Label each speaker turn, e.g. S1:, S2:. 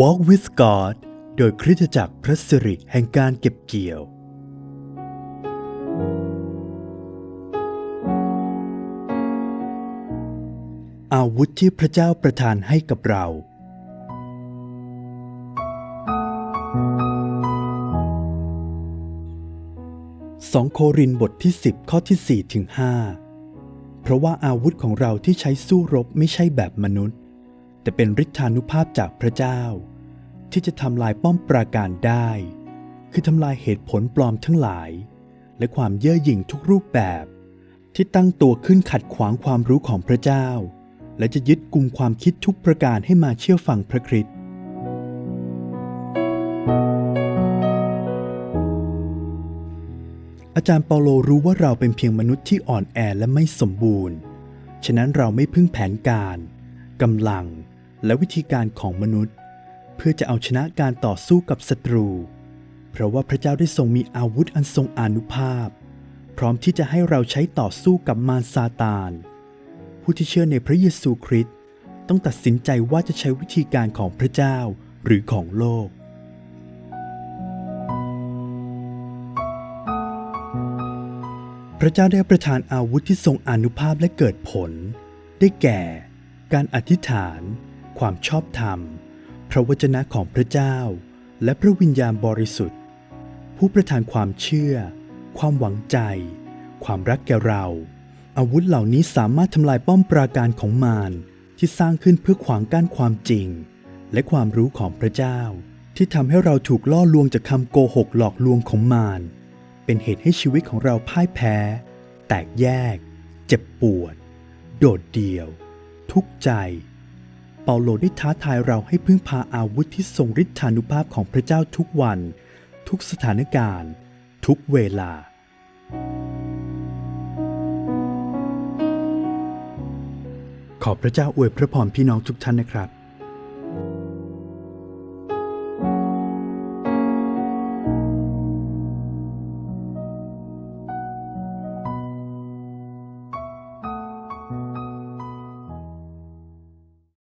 S1: Walk with God โดยคริสตจักรพระสิริแห่งการเก็บเกี่ยว อาวุธที่พระเจ้าประทานให้กับเราสองโครินธ์บทที่ 10 ข้อที่4ถึง5เพราะว่าอาวุธของเราที่ใช้สู้รบไม่ใช่แบบมนุษย์ แต่เป็นฤทธานุภาพจากพระเจ้า ที่จะทำลายป้อมปราการได้ คือทำลายเหตุผลปลอมทั้งหลาย และความเย่อหยิ่งทุกรูปแบบ ที่ตั้งตัวขึ้นขัดขวางความรู้ของพระเจ้า และจะยึดกลุ่มความคิดทุกประการให้มาเชื่อฟังพระคริสต์อาจารย์เปาโลรู้ว่าเราเป็นเพียงมนุษย์ที่อ่อนแอและไม่สมบูรณ์ ฉะนั้นเราไม่พึ่งแผนการ กำลัง และวิธีการของมนุษย์ เพื่อจะเอาชนะการต่อสู้กับศัตรู เพราะว่าพระเจ้าได้ทรงมีอาวุธอันทรงอานุภาพ พร้อมที่จะให้เราใช้ต่อสู้กับมารซาตาน ผู้ที่เชื่อในพระเยซูคริสต์ต้องตัดสินใจว่าจะใช้วิธีการของพระเจ้าหรือของโลกพระเจ้าได้ประทานอาวุธที่ทรงอนุภาพและเกิดผล ได้แก่ การอธิษฐาน ความชอบธรรม พระวจนะของพระเจ้า และพระวิญญาณบริสุทธิ์ ผู้ประทานความเชื่อ ความหวังใจ ความรักแก่เรา อาวุธเหล่านี้สามารถทำลายป้อมปราการของมารที่สร้างขึ้นเพื่อขวางกั้นความจริง และความรู้ของพระเจ้า ที่ทำให้เราถูกล่อลวงจากคำโกหกหลอกลวงของมารเป็นเหตุให้ชีวิตของเราพ่ายแพ้ แตกแยก เจ็บปวด โดดเดี่ยว ทุกข์ใจ เปาโลได้ท้าทายเราให้พึ่งพาอาวุธที่ทรงฤทธานุภาพของพระเจ้าทุกวัน ทุกสถานการณ์ ทุกเวลา ขอพระเจ้าอวยพระพรพี่น้องทุกท่านนะครับ